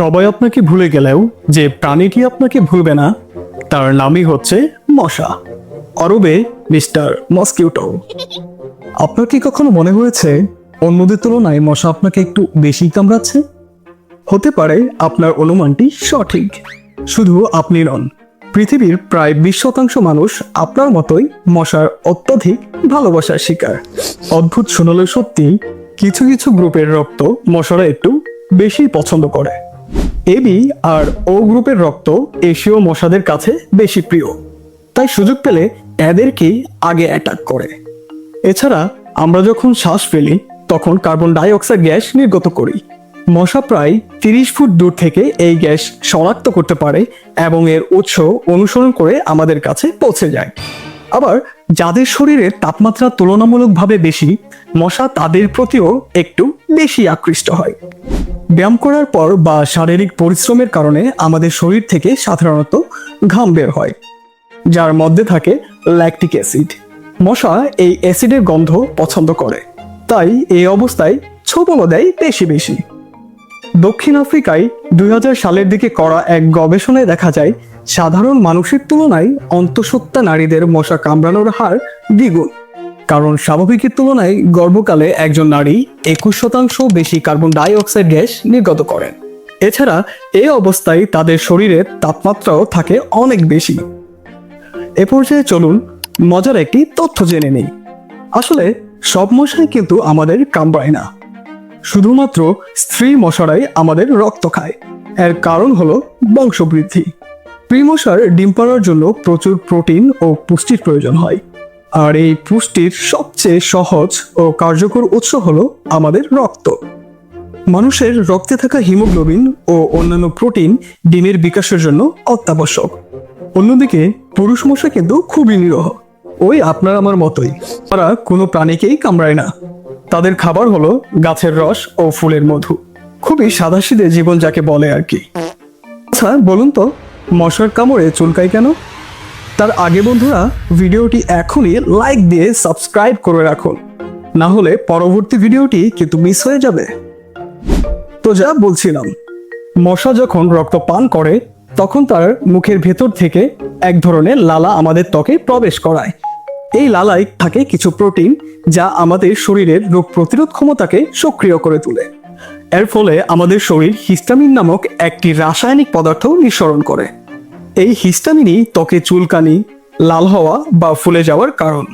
সবাই আপনাকে ভুলে গেলেও যে প্রাণীটি আপনাকে ভুলবে না, তার নামই হচ্ছে মশা। অরবে মিস্টার মসকিউটো। আপনার কি কখনো মনে হয়েছে, অন্যদের তুলনায় মশা আপনাকে একটু বেশি কামড়াচ্ছে? হতে পারে আপনার অনুমানটি সঠিক। শুধু আপনি নন, পৃথিবীর প্রায় বিশ শতাংশ মানুষ আপনার মতোই মশার অত্যধিক ভালোবাসার শিকার। অদ্ভুত শোনালে সত্যি কিছু কিছু গ্রুপের রক্ত মশারা একটু বেশি পছন্দ করে। এবি আর ও গ্রুপের রক্ত এশীয় মশাদের কাছে বেশি প্রিয়। তাই সুযোগ পেলে এদেরকেই আগে অ্যাটাক করে। এছাড়া আমরা যখন শ্বাস ফেলি, তখন কার্বন ডাই অক্সাইড গ্যাস নির্গত করি। মশা প্রায় তিরিশ ফুট দূর থেকে এই গ্যাস শনাক্ত করতে পারে এবং এর উৎস অনুসরণ করে আমাদের কাছে পৌঁছে যায়। আবার যাদের শরীরের তাপমাত্রা তুলনামূলকভাবে বেশি, মশা তাদের প্রতিও একটু বেশি আকৃষ্ট হয়। ব্যায়াম করার পর বা শারীরিক পরিশ্রমের কারণে আমাদের শরীর থেকে সাধারণত ঘাম বের হয়, যার মধ্যে থাকে ল্যাকটিক অ্যাসিড মশা এই অ্যাসিডের গন্ধ পছন্দ করে, তাই এই অবস্থায় ছোপলো দেয় বেশি বেশি। দক্ষিণ আফ্রিকায় দুই হাজার সালের দিকে করা এক গবেষণায় দেখা যায়, সাধারণ মানুষের তুলনায় অন্তঃসত্ত্বা নারীদের মশা কামড়ানোর হার দ্বিগুণ। কারণ স্বাভাবিকের তুলনায় গর্ভকালে একজন নারী একুশ শতাংশ বেশি কার্বন ডাই অক্সাইড গ্যাস নির্গত করেন। এছাড়া এই অবস্থায় তাদের শরীরের তাপমাত্রাও থাকে অনেক বেশি। এ পর্যায়ে চলুন মজার একটি তথ্য জেনে নেই। আসলে সব মশাই কিন্তু আমাদের কামড়ায় না। শুধুমাত্র স্ত্রী মশারাই আমাদের রক্ত খায়। এর কারণ হলো বংশবৃদ্ধি। স্ত্রী মশার ডিম পাড়ার জন্য প্রচুর প্রোটিন ও পুষ্টির প্রয়োজন হয়। আর এই পুষ্টির সবচেয়ে সহজ ও কার্যকর উৎস হলো আমাদের রক্ত। মানুষের রক্তে থাকা হিমোগ্লোবিন ও অন্যান্য প্রোটিন ডিমের বিকাশের জন্য অত্যাবশ্যক। অন্যদিকে পুরুষ মশা কিন্তু খুবই নিরহ। ওই আপনার আমার মতোই। তারা কোনো প্রাণীকেই কামড়ায় না। তাদের খাবার হলো গাছের রস ও ফুলের মধু। খুবই সাদাসিদে জীবন যাকে বলে আর কি। আচ্ছা বলুন তো, মশার কামড়ে চুলকায় কেন? তার আগে বন্ধুরা, ভিডিওটি এখনই লাইক দিয়ে সাবস্ক্রাইব করে রাখুন। না হলে পরবর্তী ভিডিওটি কিন্তু মিস হয়ে যাবে। তো যা বলছিলাম, মশা যখন রক্ত পান করে, তখন তার মুখের ভেতর থেকে এক ধরনের লালা আমাদের ত্বকে প্রবেশ করায়। এই লালায় থাকে কিছু প্রোটিন যা আমাদের শরীরের রোগ প্রতিরোধ ক্ষমতাকে সক্রিয় করে তোলে। এর ফলে আমাদের শরীর হিস্টামিন নামক একটি রাসায়নিক পদার্থ নিঃসরণ করে। এই হিস্টামিনই ত্বকে চুলকানি, লাল হওয়া বা ফুলে যাওয়ার কারণ।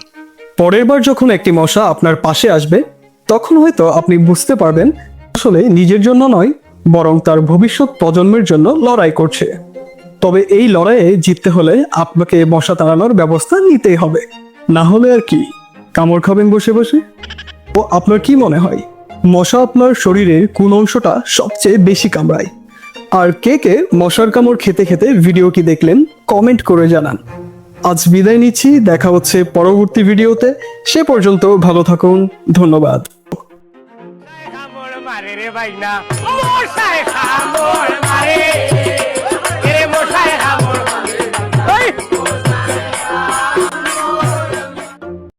পরের বার যখন একটি মশা আপনার পাশে আসবে, তখন হয়তো আপনি বুঝতে পারবেন, আসলে নিজের জন্য নয়, বরং তার ভবিষ্যৎ প্রজন্মের জন্য লড়াই করছে। তবে এই লড়াইয়ে জিততে হলে আপনাকে মশা তাড়ানোর ব্যবস্থা নিতেই হবে। না হলে আর কি? কামড় খাবেন বসে বসে? ও, আপনার কি মনে হয়? মশা আপনার শরীরের কোন অংশটা সবচেয়ে বেশি কামড়ায়? আর কে কে মশার কামড় খেতে খেতে ভিডিওটি দেখলেন কমেন্ট করে জানান। আজ বিদায় নিচ্ছি, দেখা হচ্ছে পরবর্তী ভিডিওতে সে পর্যন্ত ভালো থাকুন, ধন্যবাদ। রে ভাই না